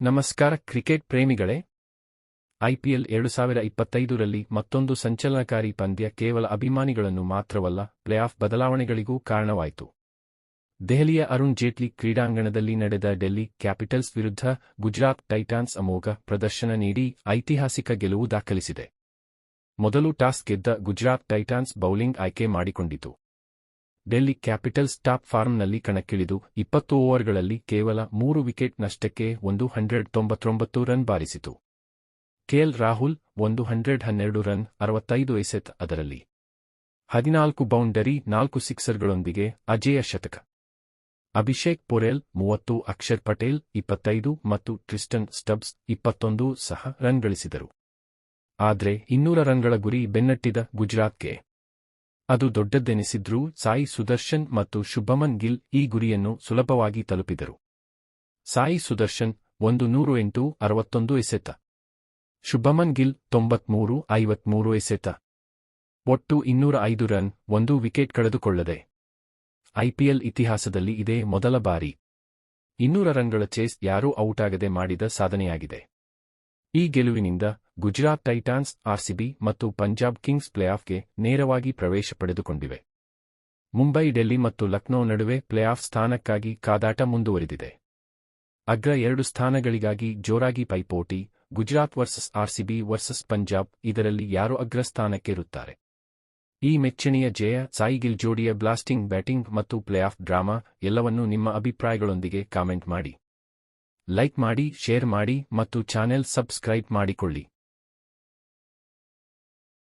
ನಮಸ್ಕಾರ cricket ಪ್ರೇಮಿಗಳೇ. IPL ಎರಡು ಸಾವಿರ ಇಪ್ಪತ್ತೈದರಲ್ಲಿ ಮತ್ತೊಂದು ಸಂಚಲನಕಾರಿ ಪಂದ್ಯ ಕೇವಲ ಅಭಿಮಾನಿಗಳನ್ನು ಮಾತ್ರವಲ್ಲ, ಪ್ಲೇಆಫ್ ಬದಲಾವಣೆಗಳಿಗೂ ಕಾರಣವಾಯಿತು. ದೆಹಲಿಯ ಅರುಣ್ ಜೇಟ್ಲಿ ಕ್ರೀಡಾಂಗಣದಲ್ಲಿ ನಡೆದ ಡೆಲ್ಲಿ ಕ್ಯಾಪಿಟಲ್ಸ್ ವಿರುದ್ಧ ಗುಜರಾತ್ ಟೈಟಾನ್ಸ್ ಅಮೋಘ ಪ್ರದರ್ಶನ ನೀಡಿ ಐತಿಹಾಸಿಕ ಗೆಲುವು ದಾಖಲಿಸಿದೆ. ಮೊದಲು ಟಾಸ್ ಗೆದ್ದ ಗುಜರಾತ್ ಟೈಟಾನ್ಸ್ ಬೌಲಿಂಗ್ ಆಯ್ಕೆ ಮಾಡಿಕೊಂಡಿತು. ಡೆಲ್ಲಿ ಕ್ಯಾಪಿಟಲ್ಸ್ ಟಾಪ್ ಫಾರ್ಮ್ನಲ್ಲಿ ಕಣಕ್ಕಿಳಿದು ಇಪ್ಪತ್ತು ಓವರ್ಗಳಲ್ಲಿ ಕೇವಲ ಮೂರು ವಿಕೆಟ್ ನಷ್ಟಕ್ಕೆ ಒಂದು ಹಂಡ್ರೆಡ್ ತೊಂಬತ್ತೊಂಬತ್ತು ರನ್ ಬಾರಿಸಿತು. ಕೆಎಲ್ ರಾಹುಲ್ ಒಂದು ಹಂಡ್ರೆಡ್ ಹನ್ನೆರಡು ರನ್ ಅರವತ್ತೈದು ಎಸೆತ್ ಅದರಲ್ಲಿ. ಹದಿನಾಲ್ಕು ಬೌಂಡರಿ, ನಾಲ್ಕು ಸಿಕ್ಸರ್ಗಳೊಂದಿಗೆ ಅಜೇಯ ಶತಕ. ಅಭಿಷೇಕ್ ಪೊರೆಲ್ ಮೂವತ್ತು, ಅಕ್ಷರ್ ಪಟೇಲ್ ಇಪ್ಪತ್ತೈದು ಮತ್ತು ಟ್ರಿಸ್ಟನ್ ಸ್ಟಬ್ಸ್ ಇಪ್ಪತ್ತೊಂದು ಸಹ ರನ್ ಗಳಿಸಿದರು. ಆದರೆ ಇನ್ನೂರ ರನ್ಗಳ ಗುರಿ ಬೆನ್ನಟ್ಟಿದ ಗುಜರಾತ್ಗೆ ಅದು ದೊಡ್ಡದ್ದೆನಿಸಿದ್ರೂ ಸಾಯಿ ಸುದರ್ಶನ್ ಮತ್ತು ಶುಭಮನ್ ಗಿಲ್ ಈ ಗುರಿಯನ್ನು ಸುಲಭವಾಗಿ ತಲುಪಿದರು. ಸಾಯಿ ಸುದರ್ಶನ್, ಒಂದು ನೂರು ಎಂಟು ಅರವತ್ತೊಂದು ಎಸೆತ. ಶುಭಮನ್ ಗಿಲ್, ತೊಂಬತ್ಮೂರು ಐವತ್ಮೂರು ಎಸೆತ. ಒಟ್ಟು ಇನ್ನೂರ ಐದು ರನ್, ಒಂದು ವಿಕೆಟ್ ಕಳೆದುಕೊಳ್ಳದೆ. ಐಪಿಎಲ್ ಇತಿಹಾಸದಲ್ಲಿ ಇದೇ ಮೊದಲ ಬಾರಿ. ಇನ್ನೂರ ರನ್ಗಳ ಚೇಸ್ ಯಾರೂ ಔಟಾಗದೆ ಮಾಡಿದ ಸಾಧನೆಯಾಗಿದೆ. ಈ ಗೆಲುವಿನಿಂದ ಗುಜರಾತ್ ಟೈಟಾನ್ಸ್, ಆರ್ಸಿಬಿ ಮತ್ತು ಪಂಜಾಬ್ ಕಿಂಗ್ಸ್ ಪ್ಲೇಆಫ್ಗೆ ನೇರವಾಗಿ ಪ್ರವೇಶ ಪಡೆದುಕೊಂಡಿವೆ. ಮುಂಬೈ, ಡೆಲ್ಲಿ ಮತ್ತು ಲಕ್ನೋ ನಡುವೆ ಪ್ಲೇಆಫ್ ಸ್ಥಾನಕ್ಕಾಗಿ ಕಾದಾಟ ಮುಂದುವರಿದಿದೆ. ಅಗ್ರ ಎರಡು ಸ್ಥಾನಗಳಿಗಾಗಿ ಜೋರಾಗಿ ಪೈಪೋಟಿ, Gujarat versus RCB versus Punjab ಇದರಲ್ಲಿ ಯಾರು ಅಗ್ರ ಅಗ್ರಸ್ಥಾನಕ್ಕೇರುತ್ತಾರೆ ಈ ಮೆಚ್ಚಣೆಯ ಜಯ ಸಾಯಿಗಿಲ್ ಜೋಡಿಯ ಬ್ಲಾಸ್ಟಿಂಗ್ ಬ್ಯಾಟಿಂಗ್ ಮತ್ತು ಪ್ಲೇಆಫ್ ಡ್ರಾಮಾ ಎಲ್ಲವನ್ನೂ ನಿಮ್ಮ ಅಭಿಪ್ರಾಯಗಳೊಂದಿಗೆ ಕಾಮೆಂಟ್ ಮಾಡಿ. ಲೈಕ್ ಮಾಡಿ, ಶೇರ್ ಮಾಡಿ ಮತ್ತು ಚಾನೆಲ್ ಸಬ್ಸ್ಕ್ರೈಬ್ ಮಾಡಿಕೊಳ್ಳಿ.